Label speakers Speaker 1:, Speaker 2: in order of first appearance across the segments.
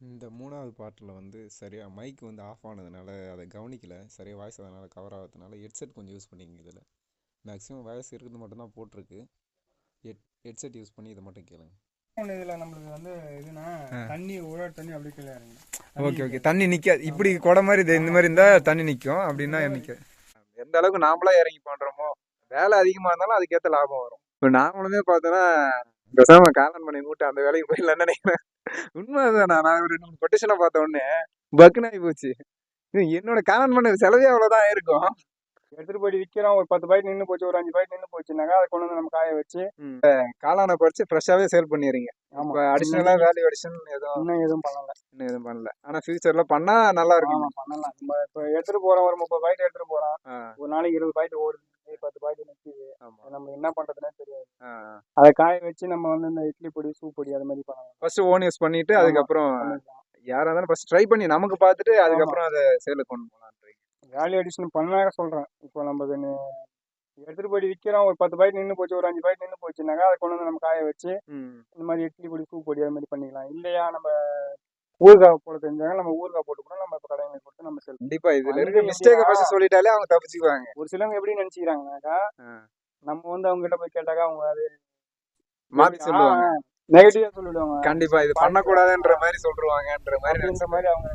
Speaker 1: இந்த மூணாவது பாட்டில் வந்து சரியாக மைக் வந்து ஆஃப் ஆனதுனால அதை கவனிக்கல. சரியாக வாய்ஸ் அதனால் கவர் ஆகாததுனால ஹெட்செட் கொஞ்சம் யூஸ் பண்ணிங்க இதில். மேக்ஸிமம் வாய்ஸ் இருக்கிறது மட்டும்தான் போட்டிருக்கு. ஹெட் ஹெட்செட் யூஸ் பண்ணி இதை மட்டும் கேளுங்க.
Speaker 2: ஒண்ணு இதுல நம்மளுக்கு வந்து இதுனா தண்ணி உழவு தண்ணி அப்படி கீழே
Speaker 3: ஓகே ஓகே தண்ணி நிக்க இப்படி குடை மாதிரி இது இந்த மாதிரி இருந்தா தண்ணி நிக்கும். அப்படின்னா நிக்க. எந்த அளவுக்கு நாமளா இறங்கி பண்றோமோ வேலை அதிகமா இருந்தாலும் அதுக்கேத்த லாபம் வரும். இப்போ நாமளுமே பார்த்தோன்னா பேசாம காலன் பண்ணி மூட்டை அந்த வேலைக்கு போயிடலாம்னு நினைக்கிறேன். உண்மை அதுதானா நான் ஒரு ரெண்டு கொட்டேஷனை பார்த்த உடனே பக்குன்னு ஆகி போச்சு என்னோட காலன் பண்ண செலவே அவ்வளவுதான் இருக்கும்.
Speaker 2: எடுத்துட்டு போய் விற்கிறோம் ஒரு பத்து பாய்ட்டு நின்று போச்சு ஒரு அஞ்சு பாய்ட்டு நின்று போச்சுனாக்கா அதை கொண்டு வந்து நம்ம காய வச்சு
Speaker 3: காளானை பறிச்சு ஃப்ரெஷ்ஷாவே சேல் பண்ணிடுறீங்க.
Speaker 2: ஆமா.
Speaker 3: இப்போ அடிஷனலா வேல்யூ அடிஷன் எதுவும்
Speaker 2: இன்னும் எதுவும் பண்ணல.
Speaker 3: இன்னும் எதுவும் பண்ணல. ஆனா ஃபியூச்சர்ல பண்ணா நல்லா இருக்கும்.
Speaker 2: ஆமா பண்ணலாம். நம்ம இப்போ எடுத்துட்டு போறோம் ஒரு முப்பது பாய்ட்டு எடுத்துட்டு போறோம்.
Speaker 3: ஆ,
Speaker 2: ஒரு நாளைக்கு இருபது பாய்ட்டு ஓடுது. பத்து பாய்ட்டு நிற்கிது நம்ம என்ன பண்றதுன்னே தெரியாது. அதை காய வச்சு நம்ம வந்து இந்த இட்லி பொடி சூப் பொடி அது மாதிரி பண்ணலாம்.
Speaker 3: ஃபர்ஸ்ட் ஓன் யூஸ் பண்ணிட்டு அதுக்கப்புறம். யாரா இருந்தாலும் ஃபர்ஸ்ட் ட்ரை பண்ணி நமக்கு பார்த்துட்டு அதுக்கப்புறம் அதை சேலுக்கு கொண்டு போகலான்றீங்க
Speaker 2: வேல்யூ அடிஷன் பண்ணாக சொல்றேன். இப்போ நம்ம எடுத்துட்டு போய் விற்கிறோம் ஒரு பத்து பாய்ட்டு நின்று போச்சு ஒரு அஞ்சு பாய்ட்டு நின்று போச்சுனாக்கா அதை கொண்டு வந்து நம்ம காய வச்சு இந்த மாதிரி இட்லி பொடி சூப் பொடி அது மாதிரி பண்ணிக்கலாம். இல்லையா நம்ம ஊறுகாய் போட தெரிஞ்சாங்க நம்ம ஊறுகாய் போட்டு கூட நம்ம இப்போ கடைங்களுக்கு கொடுத்து நம்ம செல்
Speaker 3: கண்டிப்பா இதுல இருக்க மிஸ்டேக் ஃபர்ஸ்ட் சொல்லிட்டாலே அவங்க தப்பிச்சுக்குவாங்க.
Speaker 2: ஒரு சிலவங்க எப்படி நினைச்சுக்கிறாங்கனாக்கா. நம்ம வந்து அவங்க கிட்ட போய் கேட்டாக்கா அவங்க அது
Speaker 3: மாத்தி சொல்லுவாங்க.
Speaker 2: நெகட்டிவா சொல்லிடுவாங்க.
Speaker 3: கண்டிப்பா இது பண்ணக்கூடாதுன்ற மாதிரி சொல்லிருவாங்கன்ற மாதிரி
Speaker 2: மாதிரி அவங்க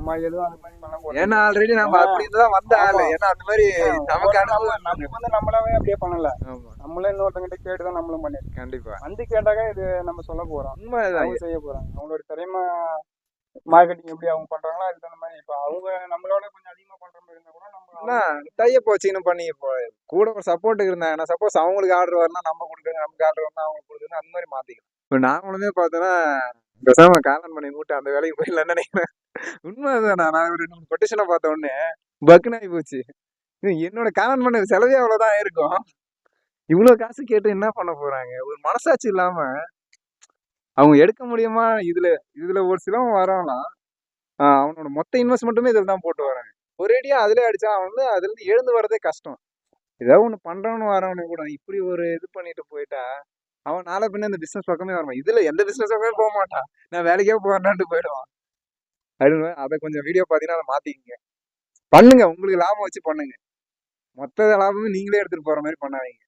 Speaker 2: நம்ம எதுவும் அந்த மாதிரி பண்ண
Speaker 3: ஏன்னா ஆல்ரெடி நம்ம அப்படி தான் வந்த ஆளு. ஏன்னா அந்த மாதிரி நமக்கு அனுபவம்
Speaker 2: நம்ம வந்து நம்மளாவே அப்படியே பண்ணல. நம்மளே இன்னொருத்தங்கிட்ட கேட்டு தான் நம்மளும் பண்ணிருக்கோம்.
Speaker 3: கண்டிப்பா.
Speaker 2: வந்து கேட்டாக்கா இது நம்ம சொல்ல போறோம். அவங்க செய்ய போறாங்க. அவங்களோட திறமை மார்க்கெட்டிங் எப்படி அவங்க பண்றாங்களோ அதுக்கு தகுந்த மாதிரி இப்போ அவங்க நம்மளோட கொஞ்சம் அதிகமா பண்ற மாதிரி இருந்தா கூட நம்ம
Speaker 3: டைப் வச்சுக்கணும் பண்ணி இப்போ கூட ஒரு சப்போர்ட்டுக்கு இருந்தாங்கன்னா சப்போஸ் அவங்களுக்கு ஆர்டர் வரலாம் நம்ம கொடுக்குறது நமக்கு ஆர்டர் வரலாம் அவங்க கொடுக்குறது அந்த மாதிரி மாத்திக்கலாம். இப்போ நாங்களுமே பார்த்தோன்னா பேசாம காலன் பண்ணி மூட்டை அந்த வேலைக்கு போயிடலாம்னு நினைக்கிறேன். உண்மை நான் ஒரு ரெண்டு மூணு கொட்டேஷனை பார்த்த உடனே பக்குன்னு ஆகி போச்சு என்னோட காலன் பண்ண செலவே அவ்வளவுதான் இருக்கும் இவ்வளவு காசு கேட்டு என்ன பண்ண போறாங்க? ஒரு மனசாட்சி இல்லாம அவங்க எடுக்க முடியுமா? இதுல இதுல ஒரு சிலவன் வரலாம் அவனோட மொத்த இன்வெஸ்ட்மெண்ட்டுமே இதில் தான் போட்டு வராங்க. ஒரேடியா அதுல அடிச்சா அவன் வந்து அதுல இருந்து எழுந்து வர்றதே கஷ்டம். ஏதாவது ஒன்று பண்றவனு வரவனு கூட இப்படி ஒரு இது பண்ணிட்டு போயிட்டா அவன் நாளை பின்ன இந்த பிசினஸ் பக்கமே வரமா இதுல எந்த பிசினஸ் பக்கமே போக மாட்டான். நான் வேலைக்கே போறேன்ட்டு போயிடுவான். அப்படின்னு அதை கொஞ்சம் வீடியோ பார்த்தீங்கன்னா அதை மாற்றிக்கிங்க பண்ணுங்க. உங்களுக்கு லாபம் வச்சு பண்ணுங்க. மொத்த லாபமும் நீங்களே எடுத்துகிட்டு போகிற மாதிரி பண்ணாதீங்க.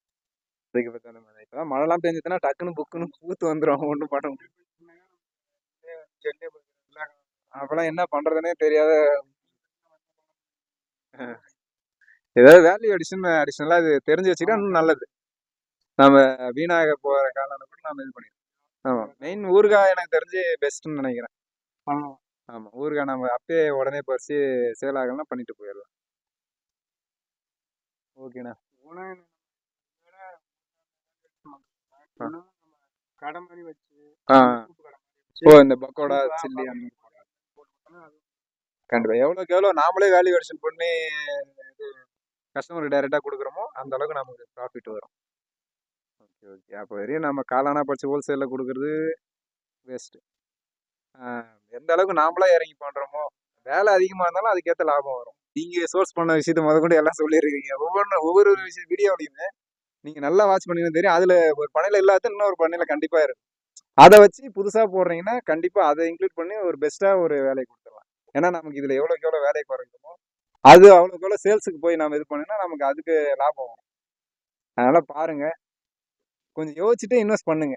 Speaker 3: அதுக்கு பற்றி அந்த மாதிரி மழைலாம் பெஞ்சதுன்னா டக்குன்னு புக்குன்னு பூத்து வந்துடும் ஒன்றும் பண்ண முடியும் அப்பெல்லாம் என்ன பண்ணுறதுனே தெரியாத ஏதாவது வேல்யூ அடிஷன் அடிஷனலா இது தெரிஞ்சு வச்சுக்கிட்டா இன்னும் நல்லது. நம்ம வீணாக போகிற காலம் கூட நம்ம இது பண்ணிடுவோம் ஆமாம் மெயின் ஊறுகாய் எனக்கு தெரிஞ்சு பெஸ்ட்டுன்னு நினைக்கிறேன்.
Speaker 2: ஆமாம்
Speaker 3: ஆமா. ஊறுகாய் நம்ம அப்பயே உடனே பறிச்சு சேல் ஆகலாம் பண்ணிட்டு போயிடலாம். ஓகேண்ணா
Speaker 2: கடை மாதிரி வச்சு
Speaker 3: ஆ. ஓ இந்த பக்கோடா சில்லி அந்த மாதிரி
Speaker 2: போட்டோம்னா அது
Speaker 3: கண்டிப்பா. எவ்வளோக்கு எவ்வளோ நாமளே வேல்யூ அடிஷன் பண்ணி இது கஸ்டமருக்கு டைரெக்டாக கொடுக்குறோமோ அந்த அளவுக்கு நமக்கு ப்ராஃபிட் வரும். ஓகே ஓகே அப்போ வரையும் நம்ம காலானா படிச்சு ஹோல்சேலில் கொடுக்குறது வேஸ்ட்டு எந்த அளவுக்கு நாமளா இறங்கி பண்றோமோ வேலை அதிகமாக இருந்தாலும் அதுக்கேற்ற லாபம் வரும். நீங்கள் சோர்ஸ் பண்ண விஷயத்த முதற்கொண்டு எல்லாம் சொல்லியிருக்கீங்க ஒவ்வொன்று ஒவ்வொரு விஷயம் வீடியோலையுமே நீங்கள் நல்லா வாட்ச் பண்ணீங்கன்னு தெரியும். அதில் ஒரு பண்ணையில் இல்லாத இன்னொரு பண்ணையில் கண்டிப்பாக இருக்கும். அதை வச்சு புதுசாக போடுறீங்கன்னா கண்டிப்பாக அதை இன்க்ளூட் பண்ணி ஒரு பெஸ்ட்டாக ஒரு வேலையை கொடுத்துடலாம். ஏன்னா நமக்கு இதில் எவ்வளோக்கு எவ்வளோ வேலையை குறைக்குமோ அது அவ்வளோக்கு எவ்வளோ சேல்ஸுக்கு போய் நம்ம இது பண்ணோம்னா நமக்கு அதுக்கு லாபம் வரும். அதனால் பாருங்க. கொஞ்சம் யோசிச்சுட்டு இன்வெஸ்ட் பண்ணுங்க.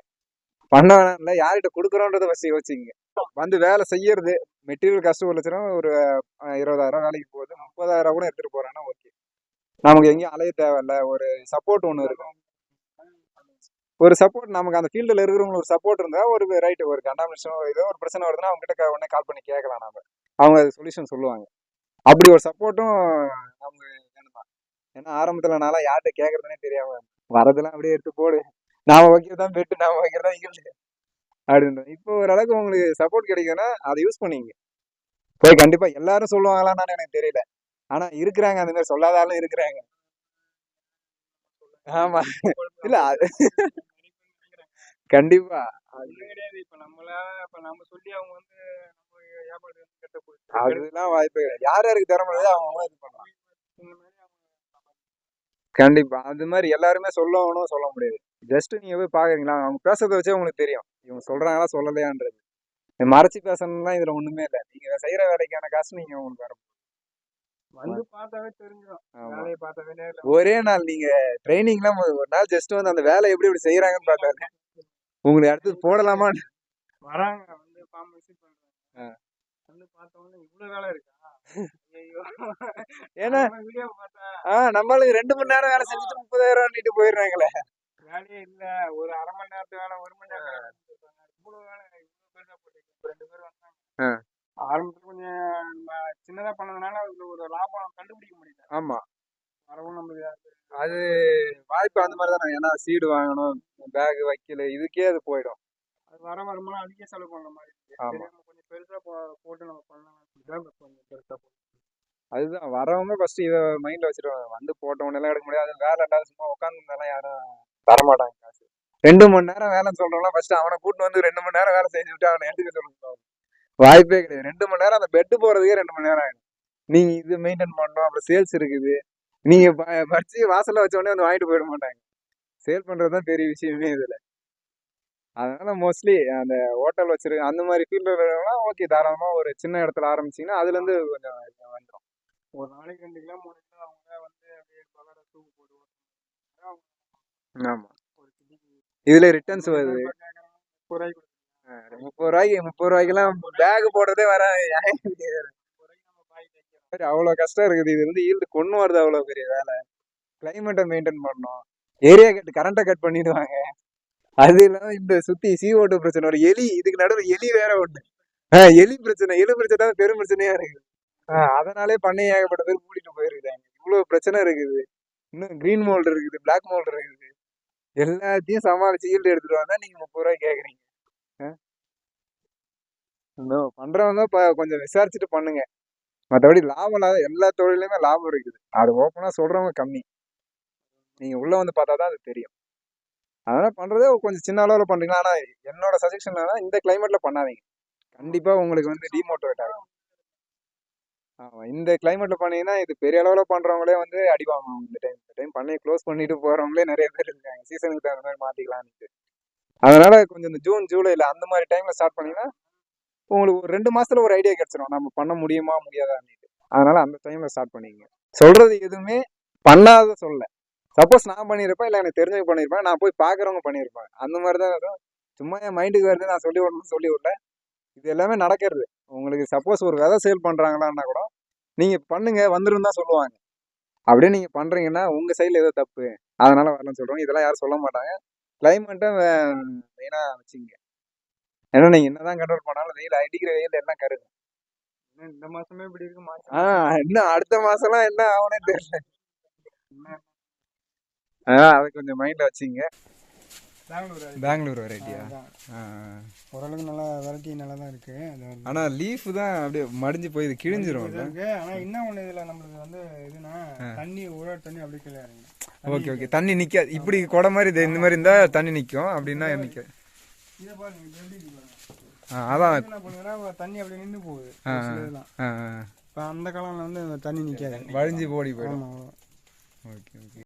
Speaker 3: பண்ண வேணாம் இல்லை யார்கிட்ட கொடுக்குறோன்றத ஃபஸ்ட் யோசிச்சிங்க வந்து வேலை செய்யறது மெட்டீரியல் கஷ்டம் ஒரு லட்சம் ஒரு இருபதாயிரம் வேலைக்கு போகுது முப்பதாயிரம் கூட எடுத்துகிட்டு போறேன்னா ஓகே நமக்கு எங்கேயும் அலைய தேவையில்ல ஒரு சப்போர்ட் ஒன்று இருக்கும். ஒரு சப்போர்ட் நமக்கு அந்த ஃபீல்டில் இருக்கிறவங்க ஒரு சப்போர்ட் இருந்தால் ஒரு ரைட்டு ஒரு கண்டாமினேஷனோ ஏதோ ஒரு பிரச்சனை வருதுன்னா அவங்க கிட்ட உடனே கால் பண்ணி கேட்கலாம் நம்ம அவங்க சொல்யூஷன் சொல்லுவாங்க. அப்படி ஒரு சப்போர்ட்டும் நமக்கு வேணுமா தான் ஏன்னா ஆரம்பத்தில் நாளாக யார்கிட்ட கேட்கறதுனே தெரியாம வரதெல்லாம் அப்படியே எடுத்து போடு. நாம வைக்கிறதான் பெட்டு நாம வைக்கிறதா இல்லை அப்படின்ற இப்போ ஓரளவுக்கு உங்களுக்கு சப்போர்ட் கிடைக்குதுன்னா அதை யூஸ் பண்ணிங்க. போய் கண்டிப்பா எல்லாரும் சொல்லுவாங்களான்னு எனக்கு தெரியல. ஆனா இருக்கிறாங்க அந்த மாதிரி சொல்லாத ஆளும் இருக்கிறாங்க. ஆமா. இல்ல அது கண்டிப்பா.
Speaker 2: அது கிடையாது இப்ப நம்மளா இப்ப நம்ம சொல்லி அவங்க வந்து நம்ம வியாபாரத்தை வந்து கெட்ட போயிடுச்சு
Speaker 3: அதெல்லாம் வாய்ப்பே. கிடையாது யார் யாருக்கு திறமை அவங்க இது பண்ணலாம்.
Speaker 2: இந்த
Speaker 3: கண்டிப்பா. அது மாதிரி எல்லாருமே சொல்லணும் சொல்ல முடியாது. ஜஸ்ட் நீங்க போய் பாக்குறீங்களா? அவங்க பேசுறத வச்சே உங்களுக்கு தெரியும். இவங்க சொல்றாங்களா சொல்லலையான்றது. மறைச்சு பேசணும்லாம் இதுல ஒண்ணுமே இல்லை. நீங்க செய்யற வேலைக்கான காசு நீங்க உங்களுக்கு வர
Speaker 2: வந்து பார்த்தாவே தெரிஞ்சிடும் பார்த்தாவே
Speaker 3: ஒரே நாள் நீங்க ட்ரைனிங்லாம் ஒரு நாள் ஜஸ்ட் வந்து அந்த வேலை எப்படி எப்படி செய்யறாங்கன்னு பார்த்தாலே உங்களுக்கு அடுத்தது போடலாமா?
Speaker 2: வராங்க. வந்து ஃபார்ம் விசிட். பண்றாங்க வந்து பார்த்தவொடனே இவ்வளவு வேலை இருக்கா?
Speaker 3: ஏன்னா ஆஹ் நம்மளுக்கு ரெண்டு மணி நேரம் வேலை செஞ்சுட்டு முப்பதாயிரம் நீட்டு போயிடுறாங்களே
Speaker 2: வேலையே இல்ல ஒரு அரை மணி நேரத்து வேலை ஒரு மணி நேரம். இவ்வளவு வேலை இவ்வளவு பேர் போட்டு ரெண்டு பேர் வந்தாங்க. ஆரம்பத்துல கொஞ்சம் நம்ம சின்னதா பண்ணதுனால அதுல ஒரு லாபம் கண்டுபிடிக்க முடியல.
Speaker 3: ஆமா.
Speaker 2: வரவும் நம்மளுக்கு
Speaker 3: அது வாய்ப்பு அந்த மாதிரி தானே. ஏன்னா சீடு வாங்கணும் பேக் வைக்கல இதுக்கே அது போயிடும்.
Speaker 2: அது வர வருமானம் அதிக செலவு பண்ண மாதிரி கொஞ்சம் பெருசா போ- போட்டு நம்ம பண்ணலாம். கொஞ்சம் பெருசா போட்டு
Speaker 3: அதுதான். வரவங்க ஃபர்ஸ்ட் இதை மைண்ட்ல வச்சிருவாங்க வந்து போட்ட உடனே எடுக்க முடியாது. வேலை இல்லாத சும்மா உட்காந்துருந்தாலும் யாரும் தரமாட்டாங்க காசு. ரெண்டு மணி நேரம் வேலை சொல்றோம்னா ஃபர்ஸ்ட் அவனை கூட்டு வந்து ரெண்டு மணி நேரம் வேலை செஞ்சு விட்டு அவனை எடுத்துக்க சொல்லணும் வாய்ப்பே கிடையாது. ரெண்டு மணி நேரம் அந்த பெட்டு போறதுக்கே ரெண்டு மணி நேரம் ஆகும் நீங்க இது மெயின்டைன் பண்ணணும் அப்புறம் சேல்ஸ் இருக்குது. நீங்க ப- பறிச்சு வாசல்ல வச்ச உடனே வந்து வாங்கிட்டு போயிட மாட்டாங்க. சேல் பண்றதுதான் பெரிய விஷயமே இதுல. அதனால மோஸ்ட்லி அந்த ஹோட்டல் வச்சிருக்க அந்த மாதிரி ஃபீல்டுலாம் ஓகே தாராளமா ஒரு சின்ன இடத்துல ஆரம்பிச்சீங்கன்னா அதுல இருந்து கொஞ்சம் வந்துடும்
Speaker 2: ஒரு நாளைக்கு ரெண்டு கிலோ மூணு கிலோ அவங்க வந்து அப்படியே பலர தூக்கு போடுவோம்
Speaker 3: ஆமா. இதுல ரிட்டர்ன்ஸ் வருது.
Speaker 2: முப்பது ரூபாய்க்கு.
Speaker 3: முப்பது ரூபாய்க்கு முப்பது ரூபாய்க்கெல்லாம் பேக் போடுறதே வர
Speaker 2: முப்பது ரூபாய்க்கு நம்ம பாய் தைக்கிறோம்
Speaker 3: அவ்வளவு கஷ்டம் இருக்குது. இது வந்து ஈல்டு கொண்டு வரது அவ்வளவு பெரிய வேலை. கிளைமேட்டை மெயின்டைன் பண்ணணும். ஏரியா கட் கரண்ட்டை கட் பண்ணிடுவாங்க. அது இல்லாம இந்த சுத்தி CO2 பிரச்சனை ஒரு எலி இதுக்கு நடுவில் எலி வேற ஆஹ் எலி பிரச்சனை எலி பிரச்சனை தான் பெரும் பிரச்சனையா இருக்குது. அதனாலே பண்ணை ஏகப்பட்ட பேர் மூடிட்டு போயிருக்காங்க இவ்வளவு பிரச்சனை இருக்குது. இன்னும் கிரீன் மோல்டு இருக்குது பிளாக் மோல்டு இருக்குது. எல்லாத்தையும் சமாளிச்சு ஈல்டு எடுத்துட்டு வந்தா நீங்க முப்பது ரூபாய் கேக்குறீங்க. பண்றவங்க கொஞ்சம் விசாரிச்சுட்டு பண்ணுங்க. மற்றபடி லாபம் இல்லாத எல்லா தொழிலையுமே லாபம் இருக்குது. அது ஓப்பனா சொல்றவங்க கம்மி. நீங்க உள்ள வந்து பார்த்தா தான் அது தெரியும். அதனால பண்றதே கொஞ்சம் சின்ன அளவில் பண்றீங்களா ஆனா என்னோட சஜஷன் இந்த கிளைமேட்ல பண்ணாதீங்க. கண்டிப்பா உங்களுக்கு வந்து டிமோட்டிவேட் ஆகும். ஆமாம் இந்த கிளைமேட்ல பண்ணீங்கன்னா இது பெரிய அளவுல பண்றவங்களே வந்து அடிவாங்க இந்த டைம் இந்த டைம் பண்ணி க்ளோஸ் பண்ணிட்டு போறவங்களே நிறைய பேர் இருக்காங்க. சீசனுக்கு தகுந்த மாதிரி மாத்திக்கலாம்னு அதனால கொஞ்சம் இந்த ஜூன் ஜூலைல அந்த மாதிரி டைம்ல ஸ்டார்ட் பண்ணீங்கன்னா உங்களுக்கு ஒரு ரெண்டு மாசத்துல ஒரு ஐடியா கிடைச்சிரும். நம்ம பண்ண முடியுமா முடியாதான்னு அதனால அந்த டைம்ல ஸ்டார்ட் பண்ணிக்கங்க சொல்றது எதுவுமே பண்ணாத சொல்ல. சப்போஸ் நான் பண்ணியிருப்பேன் இல்லை எனக்கு தெரிஞ்சவங்க பண்ணியிருப்பேன் நான் போய் பார்க்குறவங்க பண்ணியிருப்பேன் அந்த மாதிரி தான் சும்மா என் மைண்டுக்கு வருது நான் சொல்லி விடணும்னு சொல்லி விட்டேன் இது எல்லாமே நடக்கிறது. உங்களுக்கு சப்போஸ் ஒரு விதை சேல் பண்ணுறாங்களான்னா கூட நீங்கள் பண்ணுங்க வந்துரும் தான் சொல்லுவாங்க. அப்படியே நீங்கள் பண்ணுறீங்கன்னா உங்கள் சைடில் ஏதோ தப்பு. அதனால வரலன்னு சொல்கிறோம் இதெல்லாம் யாரும் சொல்ல மாட்டாங்க. கிளைமேட்டை மெயினாக வச்சுங்க. ஏன்னா நீங்கள் என்னதான் கண்ட்ரோல் பண்ணாலும் வெயில் அடிக்கிற வெயில் எல்லாம் கருது.
Speaker 2: இந்த மாசமே இப்படி இருக்கு மாசம்
Speaker 3: ஆ இன்னும் அடுத்த மாசம்லாம் என்ன ஆகுனே தெரியல. ஆ அதை கொஞ்சம் மைண்ட்ல வச்சுங்க.
Speaker 2: பெங்களூர்
Speaker 1: பெங்களூர் வெரைட்டியா.
Speaker 2: ஓரளவுக்கு நல்லா வெரைட்டி நல்லா தான் இருக்கு. அது வந்து
Speaker 1: ஆனா லீஃப் தான் அப்படியே மடிஞ்சு போய் இது கிழிஞ்சிரும்ல
Speaker 2: இருக்கு. ஆனா என்ன ஒண்ணு இதுல நம்மளுக்கு வந்து இதுனா தண்ணி உழவு தண்ணி அப்படி கீழே
Speaker 1: ஓகே ஓகே. தண்ணி நிக்காது. இப்படி குடை மாதிரி இது இந்த மாதிரி இருந்தா தண்ணி நிக்கும். அப்படின்னா நிக்க
Speaker 2: இதை பாருங்க
Speaker 1: அதான்.
Speaker 2: என்ன பண்ணுதுன்னா தண்ணி அப்படி நின்று போகுது. இப்போ அந்த காலம்ல வந்து தண்ணி நிக்காது.
Speaker 1: வழிஞ்சு ஓடி போயிடும். Okay okay.